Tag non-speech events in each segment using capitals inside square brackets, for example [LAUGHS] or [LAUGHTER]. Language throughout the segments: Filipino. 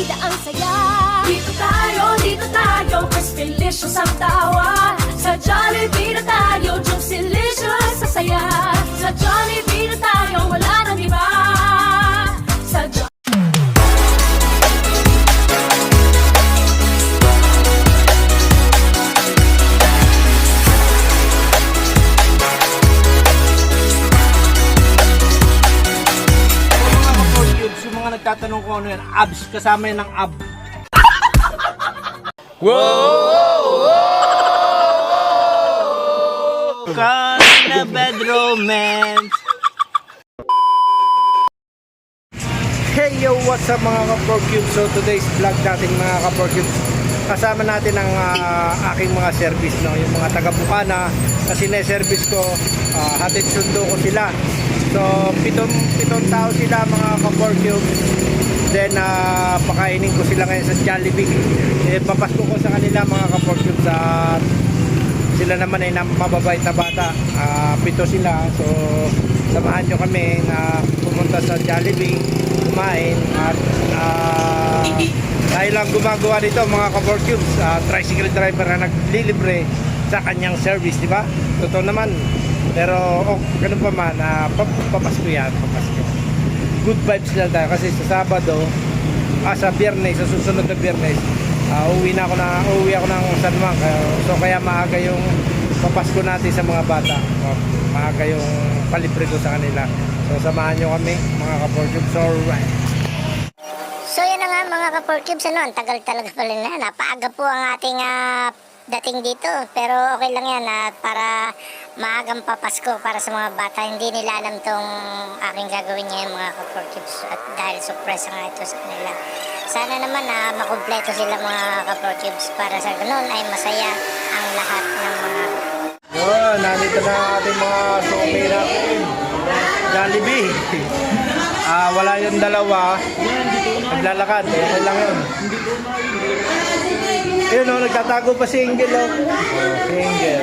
bida ang saya. Dito tayo, dito tayo, crispy licious ang tawa Sa Jollibee na tayo, juicy kung ano yan, abs, kasama yan ng ab. Wow! Kana bad romance. Hey yo, what's up mga ka-cubes? So today's vlog natin mga ka-cubes, kasama natin ang ah, aking mga service, no? yung mga taga-Bukana, na sineservice ko, ah, hatid sundo ko sila. So, pitong, pitong tao sila mga ka-cubes. Then, ah, pakainin ko sila ngayon sa Jollibee. Eh, papasko ko sa kanila mga ka-cubes at sila naman ay mababait na bata. Ah, pito sila. So, samahan nyo kami na pumunta sa Jollibee, kumain at ah, dahil lang gumagawa dito mga ka-board cubes, ah, tricycle driver na naglilibre sa kanyang service, di ba? Totoo naman. Pero, oh, ganun pa man, pap- papasko yan, papasko. Good vibes lang tayo kasi sa Sabado, ah, sa Biyernes, sa susunod na Biyernes, ah, uwi na ako na uwi ako ng San Juan. So kaya maaga yung papasko natin sa mga bata. Oh, maaga yung palibre ko sa kanila. So samahan nyo kami mga ka-portube. So right. So yan na nga mga ka-porcubes, ano, ang tagal talaga pala na. Napaaga po ang ating ah, dating dito. Pero okay lang yan at para maagang papasko para sa mga bata. Hindi nila alam tong aking gagawin ngayon mga ka-porcubes. At dahil surprise nga ito sa kanila. Sana naman na makumpleto sila mga ka-porcubes para sa ganun ay masaya ang lahat ng mga Yun, nandito na ating mga sope natin. Jollibee. [LAUGHS] Ah, wala yung dalawa. Naglalakad. Okay lang yun. Yun o, nagtatago pa si Angel o. Oh, si Angel.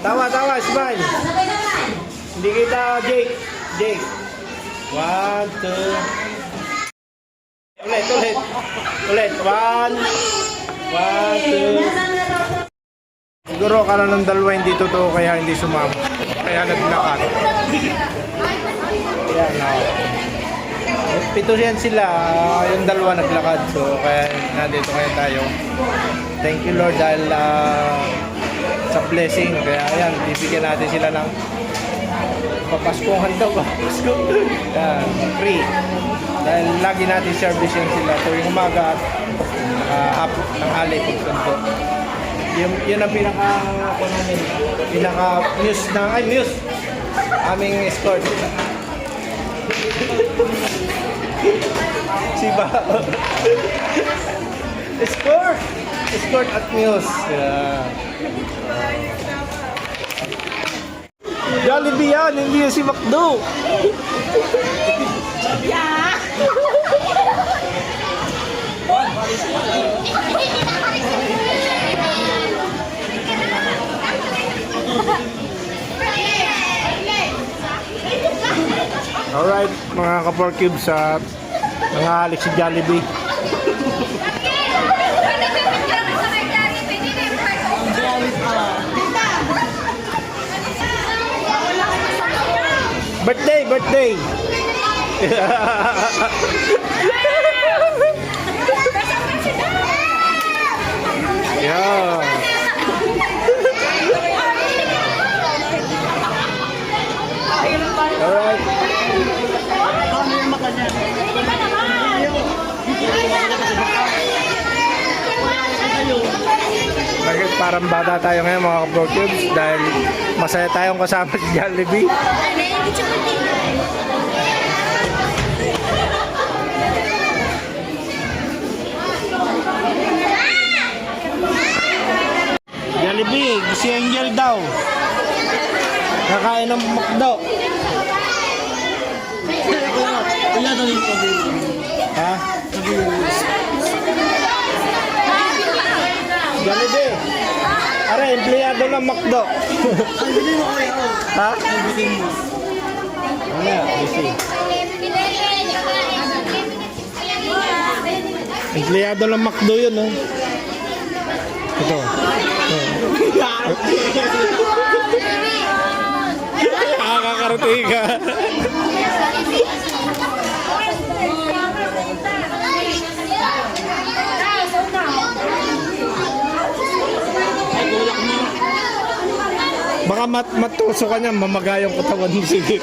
Tawa, tawa, smile. Hindi kita, Jake. Jake. One, two. Ulit, ulit. Ulit. One. One, two. Siguro akala ng dalawa hindi totoo kaya hindi sumama. Kaya naglakad. Yan, oh. Pito yan sila, ah, yung dalawa naglakad. So kaya nandito kaya tayo. Thank you Lord dahil ah, sa blessing. Kaya ayan, bibigyan natin sila ng papaskuhan daw. [LAUGHS] Papasko. Yan, free. Dahil lagi natin service yan sila tuwing umaga at uh, up ng hali pagsundo. Yun, yun ang pinaka ako namin, pinaka news na ay news aming escort. Si ba? escort! Escort at news. Yeah. Jollibee yan, hindi yan si McDo. Alright, mga ka-4 cubes sa nangahalik si Jollibee. Birthday, birthday! [LAUGHS] yeah. Alright. Bakit parang bata tayo ngayon mga ka-Cubes dahil masaya tayong kasama si Jollibee. Jollibee, si Angel daw. Kakain ng McDo. Wala daw yung pag-ibig. Ha? Jollibee. Are, empleyado ng McDo. Bili mo ako. ha? Bitin mo. Ano yan? Busy. Empleyado ng McDo yun, no? Ito. Nakakarating ka. [LAUGHS] Baka mat matuso ka niya, mamaga yung katawan mo sige.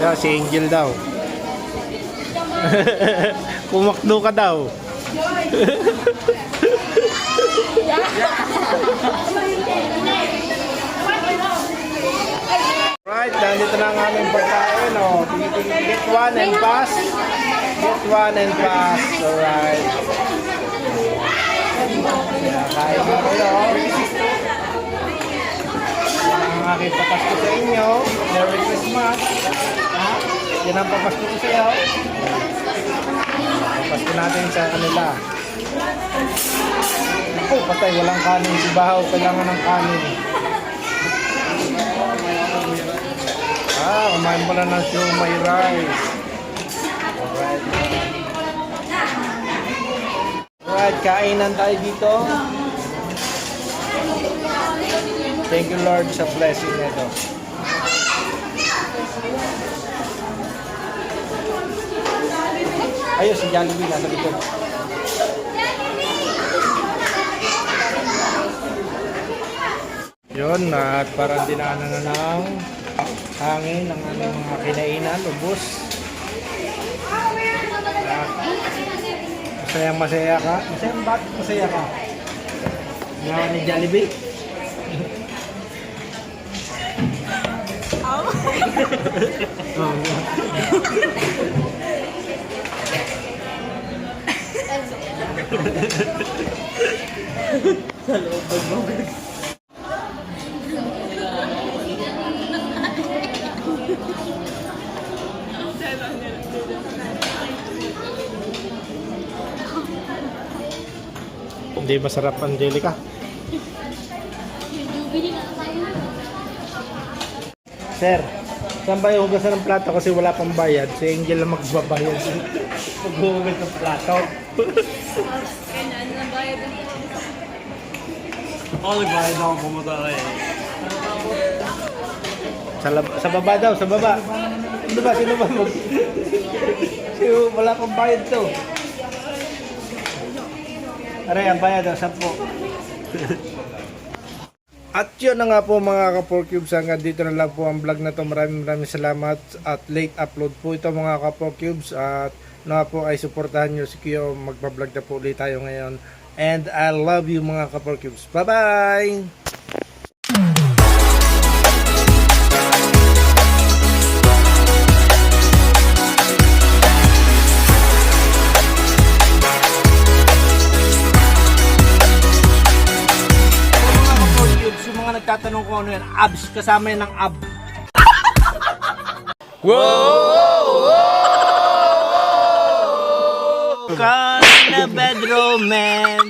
Yeah, si Angel daw. [LAUGHS] Pumakdo ka daw. [LAUGHS] nandito na ang aming pagkain. Oh. Get one and pass. Get one and pass. Alright. Kain mo kayo. Ang aking papasko sa inyo. Merry Christmas. Ha? Yan ang papasko ko sa iyo. Papasko natin sa kanila. Oh, patay. Walang kanin. Si Bahaw, kailangan ng kanin. Ah, kumain pala ng siomay rice. Alright. Alright, kainan tayo dito. Thank you Lord sa blessing na ito. Ayun, si Jollibee nasa likod. Yun, at parang dinaanan na ng hangin ng aming mga kinainan, ubos. At masayang masaya ka. Masayang bakit masaya ka? Nga ni Jollibee. Oh. [LAUGHS] [LAUGHS] [LAUGHS] Hindi masarap, Angelica. Sir, saan ba yung hugasan ng plato kasi wala pang bayad? Si Angel lang magbabayad. [LAUGHS] Maghuhugas ng plato. Ako nagbayad ako pumunta kayo. Sa, sa baba daw, sa baba. Sino ba? Sino ba? Mag... Sino, wala pang bayad to. Aray, ang bayad daw, sampo. [LAUGHS] At yun na nga po mga ka-4cubes, hanggang dito na lang po ang vlog na to. Maraming maraming salamat at late upload po ito mga ka-4cubes. At na po ay suportahan nyo si Kyo. Magpa-vlog na po ulit tayo ngayon. And I love you mga ka-4cubes. Bye-bye! Mga nagtatanong kung ano yan, abs, kasama yan ng ab. Wow! Call in a bedroom, man.